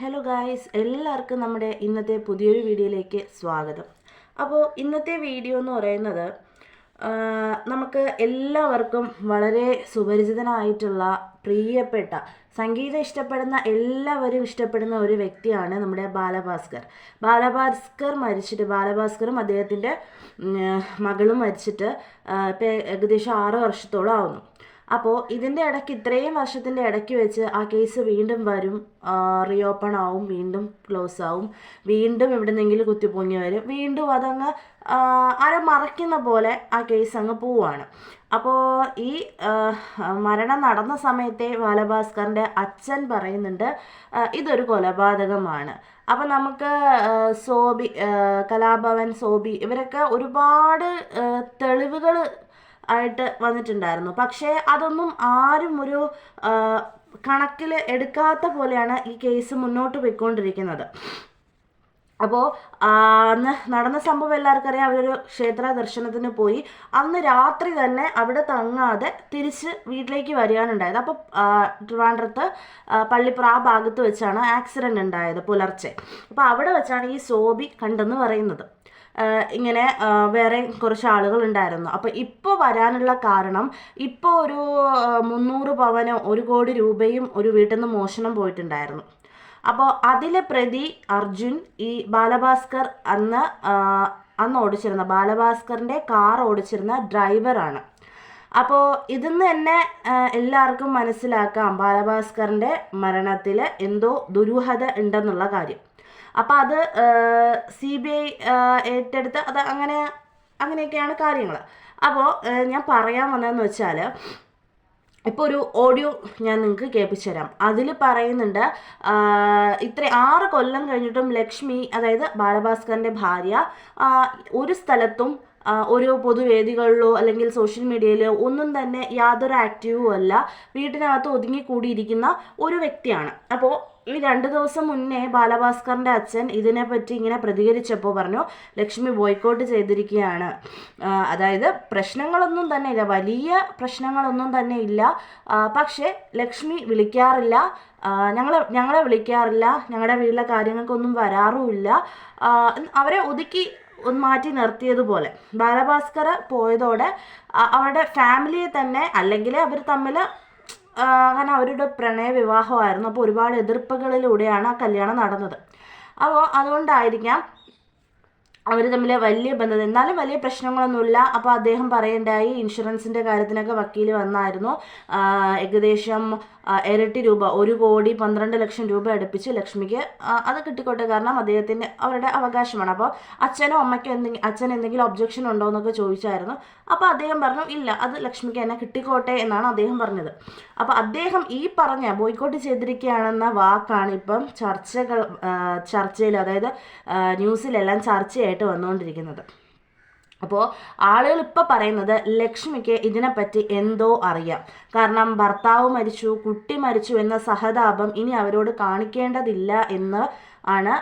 Hello guys എല്ലാവർക്കും നമ്മുടെ ഇന്നത്തെ പുതിയൊരു വീഡിയോയിലേക്ക് സ്വാഗതം. അപ്പോൾ ഇന്നത്തെ വീഡിയോ എന്ന് പറയുന്നത് നമുക്ക് എല്ലാവർക്കും വളരെ സുപരിചിതനായിട്ടുള്ള പ്രിയപ്പെട്ട സംഗീതം ഇഷ്ടപ്പെടുന്ന എല്ലാവരും ഇഷ്ടപ്പെടുന്ന ഒരു വ്യക്തിയാണ് നമ്മുടെ ബാലഭാസ്കർ. ബാലഭാസ്കർ മരിച്ചിട്ട് ബാലഭാസ്കറും അദ്ദേഹത്തിന്റെ മകളും മരിച്ചിട്ട് ഇപ്പോൾ ഇപ്പം ഏകദേശം ആറ് വർഷത്തോളം ആവുന്നു. അപ്പോൾ ഇതിന്റെ ഇടയ്ക്ക് ഇത്രയും വർഷത്തിന്റെ ഇടയ്ക്ക് വെച്ച് ആ കേസ് വീണ്ടും വരും റീഓപ്പൺ ആവും വീണ്ടും ക്ലോസ് ആവും വീണ്ടും എവിടെ നിന്നെങ്കിലും കുത്തിപ്പൊങ്ങി വരും വീണ്ടും അതങ്ങ് ആരെ മറയ്ക്കുന്ന പോലെ ആ കേസ് അങ്ങ് പോവാണ്. അപ്പോൾ ഈ മരണം നടന്ന സമയത്തെ ബാലഭാസ്കറിന്റെ അച്ഛൻ പറയുന്നുണ്ട് ഇതൊരു കൊലപാതകമാണ്. അപ്പോൾ നമുക്ക് സോബി കലാഭവൻ സോബി ഇവരൊക്കെ ഒരുപാട് തെളിവുകൾ ആയിട്ട് വന്നിട്ടുണ്ടായിരുന്നു. പക്ഷേ അതൊന്നും ആരും ഒരു കണക്കിൽ എടുക്കാത്ത പോലെയാണ് ഈ കേസ് മുന്നോട്ട് പോയിക്കൊണ്ടിരിക്കുന്നത്. അപ്പോൾ അന്ന് നടന്ന സംഭവം എല്ലാവർക്കും അറിയാം. അവരൊരു ക്ഷേത്ര ദർശനത്തിന് പോയി. അന്ന് രാത്രി തന്നെ അവിടെ തങ്ങാതെ തിരിച്ച് വീട്ടിലേക്ക് വരികയാണുണ്ടായത് അപ്പോൾ ട്രിവാൻഡ്രത്ത് പള്ളിപ്പുറ ആ ഭാഗത്ത് വെച്ചാണ് ആക്സിഡന്റ് ഉണ്ടായത് പുലർച്ചെ. അപ്പോൾ അവിടെ വെച്ചാണ് ഈ സോബി കണ്ടെന്ന് പറയുന്നത്. ഇങ്ങനെ വേറെ കുറച്ച് ആളുകൾ ഉണ്ടായിരുന്നു. അപ്പോൾ ഇപ്പോൾ വരാനുള്ള കാരണം ഇപ്പോൾ ഒരു മുന്നൂറ് പവനോ ഒരു കോടി രൂപയും ഒരു വീട്ടിൽ നിന്ന് മോഷണം പോയിട്ടുണ്ടായിരുന്നു. അപ്പോൾ അതിലെ പ്രതി അർജുൻ ഈ ബാലഭാസ്കർ അന്ന് അന്ന് ഓടിച്ചിരുന്ന ബാലഭാസ്കറിന്റെ കാർ ഓടിച്ചിരുന്ന ഡ്രൈവറാണ് അപ്പോൾ ഇതിന്ന് തന്നെ എല്ലാവർക്കും മനസ്സിലാക്കാം ബാലഭാസ്കറിന്റെ മരണത്തിൽ എന്തോ ദുരൂഹത ഉണ്ടെന്നുള്ള കാര്യം. അപ്പോൾ അത് സി ബി ഐ ഏറ്റെടുത്ത് അത് അങ്ങനെ അങ്ങനെയൊക്കെയാണ് കാര്യങ്ങൾ അപ്പോൾ ഞാൻ പറയാൻ വന്നതെന്ന് വെച്ചാൽ ഇപ്പോൾ ഒരു ഓഡിയോ ഞാൻ നിങ്ങൾക്ക് കേൾപ്പിച്ചു തരാം അതിൽ പറയുന്നുണ്ട് ഇത്ര ആറ് കൊല്ലം കഴിഞ്ഞിട്ടും ലക്ഷ്മി അതായത് ബാലഭാസ്കറിന്റെ ഭാര്യ ഒരു സ്ഥലത്തും ഒരു പൊതുവേദികളിലോ അല്ലെങ്കിൽ സോഷ്യൽ മീഡിയയിലോ ഒന്നും തന്നെ യാതൊരു ആക്റ്റീവും അല്ല. വീട്ടിനകത്ത് ഒതുങ്ങിക്കൂടിയിരിക്കുന്ന ഒരു വ്യക്തിയാണ്. അപ്പോൾ ഈ രണ്ട് ദിവസം മുന്നേ ബാലഭാസ്കറിന്റെ അച്ഛൻ ഇതിനെപ്പറ്റി ഇങ്ങനെ പ്രതികരിച്ചപ്പോൾ പറഞ്ഞു ലക്ഷ്മി ബോയ്ക്കോട്ട് ചെയ്തിരിക്കുകയാണ്. അതായത് പ്രശ്നങ്ങളൊന്നും തന്നെ ഇല്ല വലിയ പ്രശ്നങ്ങളൊന്നും തന്നെ ഇല്ല. പക്ഷേ ലക്ഷ്മി വിളിക്കാറില്ല. ഞങ്ങളെ ഞങ്ങളെ വിളിക്കാറില്ല. ഞങ്ങളുടെ വീട്ടിലെ കാര്യങ്ങൾക്കൊന്നും വരാറുമില്ല. അവരെ ഒതുക്കി ഒന്ന് മാറ്റി നിർത്തിയതുപോലെ. ബാലഭാസ്കർ പോയതോടെ അവരുടെ ഫാമിലിയെ തന്നെ അല്ലെങ്കിൽ അവർ തമ്മിൽ അങ്ങനെ അവരുടെ പ്രണയ വിവാഹമായിരുന്നു. അപ്പോൾ ഒരുപാട് എതിർപ്പുകളിലൂടെയാണ് ആ കല്യാണം നടന്നത്. അപ്പോൾ അതുകൊണ്ടായിരിക്കാം അവർ തമ്മിൽ വലിയ ബന്ധം എന്നാലും വലിയ പ്രശ്നങ്ങളൊന്നുമില്ല. അപ്പോൾ അദ്ദേഹം പറയേണ്ടായി ഇൻഷുറൻസിന്റെ കാര്യത്തിനൊക്കെ വക്കീൽ വന്നായിരുന്നു. ഏകദേശം ഇരട്ടി രൂപ ഒരു കോടി പന്ത്രണ്ട് ലക്ഷം രൂപ അടുപ്പിച്ച് ലക്ഷ്മിക്ക് അത് കിട്ടിക്കോട്ടെ കാരണം അദ്ദേഹത്തിന്റെ അവരുടെ അവകാശമാണ്. അപ്പോൾ അച്ഛനോ അമ്മയ്ക്കോ എന്തെങ്കിലും അച്ഛൻ എന്തെങ്കിലും ഒബ്ജക്ഷൻ ഉണ്ടോ എന്നൊക്കെ ചോദിച്ചായിരുന്നു. അപ്പോൾ അദ്ദേഹം പറഞ്ഞു ഇല്ല അത് ലക്ഷ്മിക്ക് എന്നെ കിട്ടിക്കോട്ടെ എന്നാണ് അദ്ദേഹം പറഞ്ഞത്. അപ്പോൾ അദ്ദേഹം ഈ പറഞ്ഞ ബോയ്ക്കോട്ട് ചെയ്തിരിക്കുകയാണെന്ന വാക്കാണ് ഇപ്പം ചർച്ചകൾ ചർച്ചയിൽ അതായത് ന്യൂസിലെല്ലാം ചർച്ചയായിട്ട് വന്നുകൊണ്ടിരിക്കുന്നത് അപ്പോൾ ആളുകൾ ഇപ്പോൾ പറയുന്നത് ലക്ഷ്മിക്ക് ഇതിനെപ്പറ്റി എന്തോ അറിയാം. കാരണം ഭർത്താവ് മരിച്ചു കുട്ടി മരിച്ചു എന്ന സഹതാപം ഇനി അവരോട് കാണിക്കേണ്ടതില്ല എന്ന് ആണ്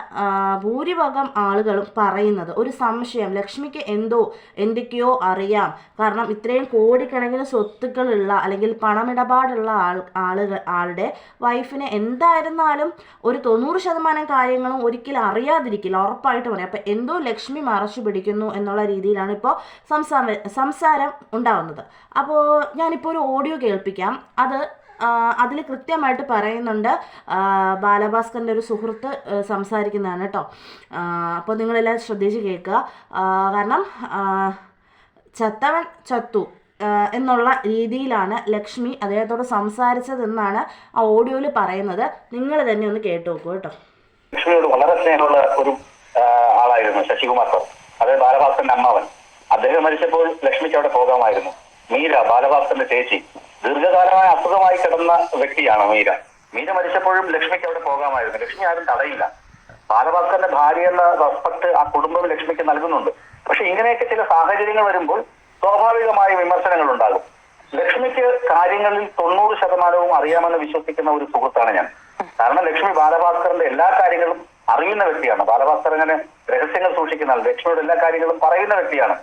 ഭൂരിഭാഗം ആളുകളും പറയുന്നത്. ഒരു സംശയം ലക്ഷ്മിക്ക് എന്തോ എന്തൊക്കെയോ അറിയാം. കാരണം ഇത്രയും കോടിക്കണക്കിന് സ്വത്തുക്കളുള്ള അല്ലെങ്കിൽ പണമിടപാടുള്ള ആൾ ആളുകൾ ആളുടെ വൈഫിന് എന്തായിരുന്നാലും ഒരു തൊണ്ണൂറ് ശതമാനം കാര്യങ്ങളും ഒരിക്കലും അറിയാതിരിക്കില്ല ഉറപ്പായിട്ട് പറയാം അപ്പം എന്തോ ലക്ഷ്മി മറച്ചു പിടിക്കുന്നു എന്നുള്ള രീതിയിലാണ് ഇപ്പോൾ സംസാരം സംസാരം ഉണ്ടാവുന്നത്. അപ്പോൾ ഞാനിപ്പോൾ ഒരു ഓഡിയോ കേൾപ്പിക്കാം. അത് അതിൽ കൃത്യമായിട്ട് പറയുന്നുണ്ട്. ബാലഭാസ്കറിന്റെ ഒരു സുഹൃത്ത് സംസാരിക്കുന്നതാണ് കേട്ടോ. അപ്പോൾ നിങ്ങളെല്ലാം ശ്രദ്ധിച്ച് കേൾക്കുക. കാരണം ചത്തവൻ ചത്തു എന്നുള്ള രീതിയിലാണ് ലക്ഷ്മി അദ്ദേഹത്തോട് സംസാരിച്ചതെന്നാണ് ആ ഓഡിയോയിൽ പറയുന്നത്. നിങ്ങൾ തന്നെ ഒന്ന് കേട്ടു നോക്കൂ കേട്ടോ. ലക്ഷ്മിയോട് വളരെ സ്നേഹമുള്ള ഒരു ആളായിരുന്നു ശശികുമാർ സാർ. അതായത് ബാലഭാസ്കറിന്റെ അമ്മാവൻ. അദ്ദേഹം മരിച്ചപ്പോൾ ലക്ഷ്മിക്ക് അവിടെ പോകാമായിരുന്നു മീര ബാലഭാസ്കറിന്റെ ചേച്ചി. ദീർഘകാലമായ അസുഖമായി കിടന്ന വ്യക്തിയാണ് മീര. മീര മരിച്ചപ്പോഴും ലക്ഷ്മിക്ക് അവിടെ പോകാമായിരുന്നു. ലക്ഷ്മി ആരും തടയില്ല. ബാലഭാസ്കറിന്റെ ഭാര്യ എന്ന റെസ്പെക്ട് ആ കുടുംബം ലക്ഷ്മിക്ക് നൽകുന്നുണ്ട്. പക്ഷെ ഇങ്ങനെയൊക്കെ ചില സാഹചര്യങ്ങൾ വരുമ്പോൾ സ്വാഭാവികമായ വിമർശനങ്ങൾ ഉണ്ടാകും. ലക്ഷ്മിക്ക് കാര്യങ്ങളിൽ തൊണ്ണൂറ് ശതമാനവും അറിയാമെന്ന് വിശ്വസിക്കുന്ന ഒരു സുഹൃത്താണ് ഞാൻ. കാരണം ലക്ഷ്മി ബാലഭാസ്കറിന്റെ എല്ലാ കാര്യങ്ങളും അറിയുന്ന വ്യക്തിയാണ്. ബാലഭാസ്കർ അങ്ങനെ രഹസ്യങ്ങൾ സൂക്ഷിക്കുന്ന ലക്ഷ്മിയുടെ എല്ലാ കാര്യങ്ങളും പറയുന്ന വ്യക്തിയാണ്.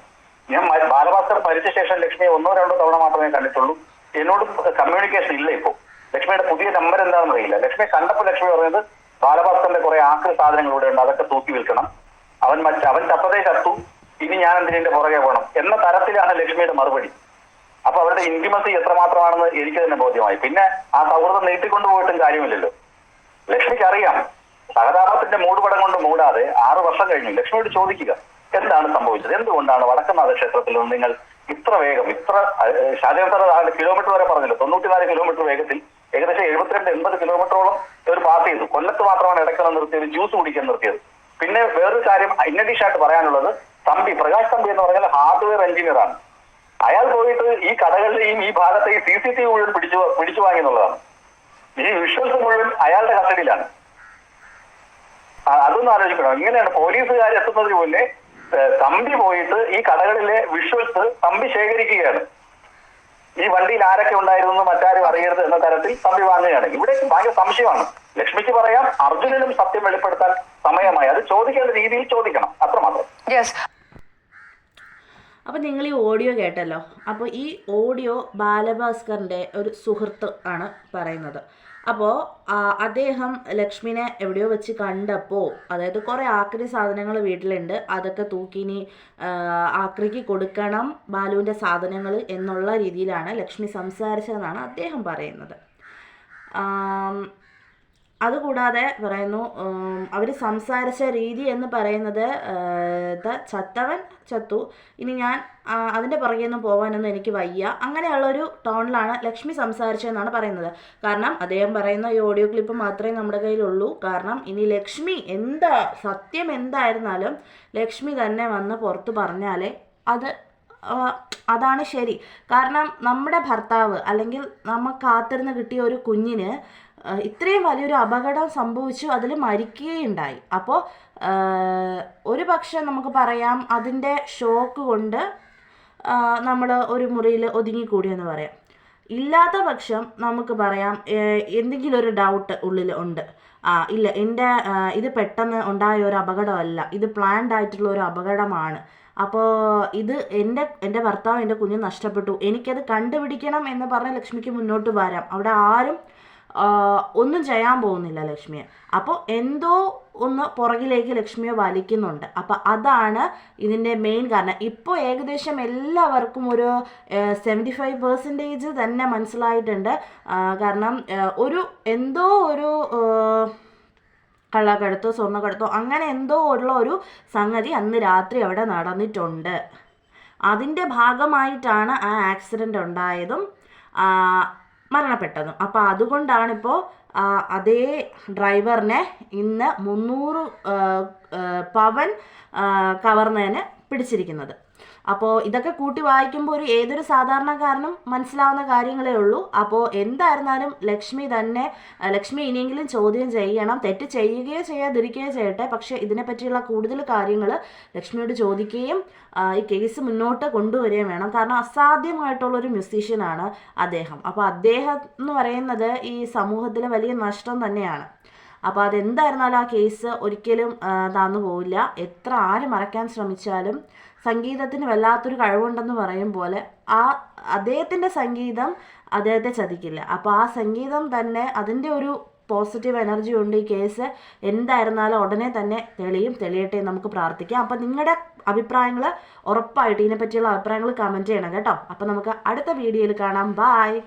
ഞാൻ ബാലഭാസ്കർ മരിച്ച ശേഷം ലക്ഷ്മിയെ ഒന്നോ രണ്ടോ തവണ മാത്രമേ കണ്ടിട്ടുള്ളൂ. എന്നോട് കമ്മ്യൂണിക്കേഷൻ ഇല്ല ഇപ്പോ. ലക്ഷ്മിയുടെ പുതിയ നമ്പർ എന്താണെന്ന് അറിയില്ല. ലക്ഷ്മിയെ കണ്ടപ്പോൾ ലക്ഷ്മി പറഞ്ഞത് ബാലഭാസ്കറിന്റെ കുറെ ആക്രി സാധനങ്ങൾ ഇവിടെ ഉണ്ട് അതൊക്കെ തൂക്കി വിൽക്കണം. അവൻ മറ്റ അവൻ ചത്തതേ ചത്തു. ഇനി ഞാൻ എന്തിനെ പുറകെ പോകണം എന്ന തരത്തിലാണ് ലക്ഷ്മിയുടെ മറുപടി. അപ്പൊ അവരുടെ ഇന്റിമസി എത്രമാത്രമാണെന്ന് എനിക്ക് തന്നെ ബോധ്യമായി. പിന്നെ ആ സൗഹൃദം നീട്ടിക്കൊണ്ടു പോയിട്ടും കാര്യമില്ലല്ലോ. ലക്ഷ്മിക്ക് അറിയാം സഹതാപത്തിന്റെ മൂടുപടം കൊണ്ട് മൂടാതെ ആറു വർഷം കഴിഞ്ഞു. ലക്ഷ്മിയോട് ചോദിക്കുക എന്താണ് സംഭവിച്ചത്. എന്തുകൊണ്ടാണ് വടക്കനാഥ ക്ഷേത്രത്തിൽ നിന്ന് നിങ്ങൾ ഇത്ര വേഗം ഇത്ര ഷാജാന്തര കിലോമീറ്റർ വരെ പറഞ്ഞല്ലോ തൊണ്ണൂറ്റിനാല് കിലോമീറ്റർ വേഗത്തിൽ ഏകദേശം എഴുപത്തിരണ്ട് എൺപത് കിലോമീറ്ററോളം ഒരു പാസ് ചെയ്തു. കൊല്ലത്ത് മാത്രമാണ് ഇടയ്ക്കണം നിർത്തിയത് ജ്യൂസ് കുടിക്കാൻ നിർത്തിയത്. പിന്നെ വേറൊരു കാര്യം ഇന്നഡീഷായിട്ട് പറയാനുള്ളത് തമ്പി പ്രകാശ് തമ്പി എന്ന് പറഞ്ഞാൽ ഹാർഡ്വെയർ എഞ്ചിനീയർ ആണ്. അയാൾ പോയിട്ട് ഈ കടകളിലെയും ഈ ഭാഗത്തെ സി സി ടി വി മുഴുവൻ പിടിച്ചു പിടിച്ചു വാങ്ങി എന്നുള്ളതാണ്. ഈ വിഷ്വൽസ് മുഴുവൻ അയാളുടെ കസ്റ്റഡിയിലാണ് അതൊന്നും ആലോചിക്കണം. ഇങ്ങനെയാണ് പോലീസുകാർ എത്തുന്നതിന് മുന്നേ തമ്പി പോയിട്ട് ഈ കടകളിലെ വിഷ്വൽസ് തമ്പി ശേഖരിക്കുകയാണ്. ഈ വണ്ടിയിൽ ആരൊക്കെ ഉണ്ടായിരുന്നു മറ്റാരും അറിയരുത് എന്ന തരത്തിൽ തമ്പി വാങ്ങുകയാണ്. ഇവിടെ ഭയങ്കര സംശയമാണ്. ലക്ഷ്മിക്ക് പറയാം അർജുനനും സത്യം വെളിപ്പെടുത്താൻ സമയമായി. അത് ചോദിക്കേണ്ട രീതിയിൽ ചോദിക്കണം അത്രമാത്രം. അപ്പോൾ നിങ്ങൾ ഈ ഓഡിയോ കേട്ടല്ലോ. അപ്പോൾ ഈ ഓഡിയോ ബാലഭാസ്കറിന്റെ ഒരു സുഹൃത്ത് ആണ് പറയുന്നത്. അപ്പോൾ അദ്ദേഹം ലക്ഷ്മിനെ എവിടെയോ വെച്ച് കണ്ടപ്പോൾ അതായത് കുറേ ആക്രി സാധനങ്ങൾ വീട്ടിലുണ്ട്. അതൊക്കെ തൂക്കിനി ആക്രിക്ക് കൊടുക്കണം ബാലുവിന്റെ സാധനങ്ങൾ എന്നുള്ള രീതിയിലാണ് ലക്ഷ്മി സംസാരിച്ചതെന്നാണ് അദ്ദേഹം പറയുന്നത്. അതുകൂടാതെ പറയുന്നു അവർ സംസാരിച്ച രീതി എന്ന് പറയുന്നത് ചത്തവൻ ചത്തു. ഇനി ഞാൻ അതിന്റെ പുറകെയൊന്നും പോകാനൊന്നും എനിക്ക് വയ്യ. അങ്ങനെയുള്ളൊരു ടോണിലാണ് ലക്ഷ്മി സംസാരിച്ചതെന്നാണ് പറയുന്നത്. കാരണം അദ്ദേഹം പറയുന്ന ഈ ഓഡിയോ ക്ലിപ്പ് മാത്രമേ നമ്മുടെ കയ്യിലുള്ളൂ. കാരണം ഇനി ലക്ഷ്മി എന്താ സത്യം എന്തായിരുന്നാലും ലക്ഷ്മി തന്നെ വന്ന് പുറത്ത് പറഞ്ഞാലേ അത് അതാണ് ശരി. കാരണം നമ്മുടെ ഭർത്താവ് അല്ലെങ്കിൽ നമ്മൾ കാത്തിരുന്ന് കിട്ടിയ ഒരു കുഞ്ഞിന് ഇത്രയും വലിയൊരു അപകടം സംഭവിച്ചു അതിൽ മരിക്കുകയുണ്ടായി. അപ്പോൾ ഒരു പക്ഷെ നമുക്ക് പറയാം അതിന്റെ ഷോക്ക് കൊണ്ട് നമ്മൾ ഒരു മുറിയിൽ ഒതുങ്ങിക്കൂടിയെന്ന് പറയാം. ഇല്ലാത്ത പക്ഷം നമുക്ക് പറയാം എന്തെങ്കിലും ഒരു ഡൗട്ട് ഉള്ളിൽ ഉണ്ട്. ആ ഇല്ല എന്റെ ഇത് പെട്ടെന്ന് ഉണ്ടായ ഒരു അപകടമല്ല ഇത് പ്ലാൻഡ് ആയിട്ടുള്ള ഒരു അപകടമാണ്. അപ്പോൾ ഇത് എന്റെ എന്റെ ഭർത്താവ് എന്റെ കുഞ്ഞ് നഷ്ടപ്പെട്ടു എനിക്കത് കണ്ടുപിടിക്കണം എന്ന് പറഞ്ഞ് ലക്ഷ്മിക്ക് മുന്നോട്ട് വരാം. അവിടെ ആരും ഒന്നും ചെയ്യാൻ പോകുന്നില്ല ലക്ഷ്മിയെ. അപ്പോൾ എന്തോ ഒന്ന് പുറകിലേക്ക് ലക്ഷ്മിയെ വലിക്കുന്നുണ്ട്. അപ്പോൾ അതാണ് ഇതിന്റെ മെയിൻ കാരണം. ഇപ്പോൾ ഏകദേശം എല്ലാവർക്കും ഒരു സെവന്റി ഫൈവ് പെർസെന്റേജ് തന്നെ മനസ്സിലായിട്ടുണ്ട്. കാരണം ഒരു എന്തോ ഒരു കള്ളക്കടത്തോ സ്വർണക്കടത്തോ അങ്ങനെ എന്തോ ഉള്ള ഒരു സംഗതി അന്ന് രാത്രി അവിടെ നടന്നിട്ടുണ്ട്. അതിന്റെ ഭാഗമായിട്ടാണ് ആ ആക്സിഡന്റ് ഉണ്ടായതും. മരണപ്പെട്ടതും. അപ്പോൾ അതുകൊണ്ടാണിപ്പോൾ അതേ ഡ്രൈവറിനെ ഇന്ന് മുന്നൂറ് പവൻ കവർന്നതിന് പിടിച്ചിരിക്കുന്നത്. അപ്പോൾ ഇതൊക്കെ കൂട്ടി വായിക്കുമ്പോൾ ഒരു ഏതൊരു സാധാരണക്കാരനും മനസ്സിലാവുന്ന കാര്യങ്ങളേ ഉള്ളൂ. അപ്പോൾ എന്തായിരുന്നാലും ലക്ഷ്മി തന്നെ ലക്ഷ്മി ഇനിയെങ്കിലും ചോദ്യം ചെയ്യണം. തെറ്റ് ചെയ്യുകയോ ചെയ്യാതിരിക്കുകയോ ചെയ്യട്ടെ. പക്ഷേ ഇതിനെപ്പറ്റിയുള്ള കൂടുതൽ കാര്യങ്ങൾ ലക്ഷ്മിയോട് ചോദിക്കുകയും ഈ കേസ് മുന്നോട്ട് കൊണ്ടുവരികയും വേണം. കാരണം അസാധ്യമായിട്ടുള്ളൊരു മ്യൂസീഷ്യനാണ് അദ്ദേഹം. അപ്പോൾ അദ്ദേഹം എന്ന് പറയുന്നത് ഈ സമൂഹത്തിലെ വലിയ നഷ്ടം തന്നെയാണ്. അപ്പോൾ അതെന്തായിരുന്നാലും ആ കേസ് ഒരിക്കലും താന്നു പോവില്ല. എത്ര ആര് മറയ്ക്കാൻ ശ്രമിച്ചാലും സംഗീതത്തിന് വല്ലാത്തൊരു കഴിവുണ്ടെന്ന് പറയും പോലെ ആ അദ്ദേഹത്തിന്റെ സംഗീതം അദ്ദേഹത്തെ ചതിക്കില്ല. അപ്പോൾ ആ സംഗീതം തന്നെ അതിന്റെ ഒരു പോസിറ്റീവ് എനർജി ഉണ്ട് ഈ കേസ്. എന്തായിരുന്നാലും ഉടനെ തന്നെ തെളിയും. തെളിയട്ടെ നമുക്ക് പ്രാർത്ഥിക്കാം. അപ്പം നിങ്ങളുടെ അഭിപ്രായങ്ങൾ ഉറപ്പായിട്ട് ഇതിനെപ്പറ്റിയുള്ള അഭിപ്രായങ്ങൾ കമന്റ് ചെയ്യണം കേട്ടോ. അപ്പം നമുക്ക് അടുത്ത വീഡിയോയിൽ കാണാം. ബായ്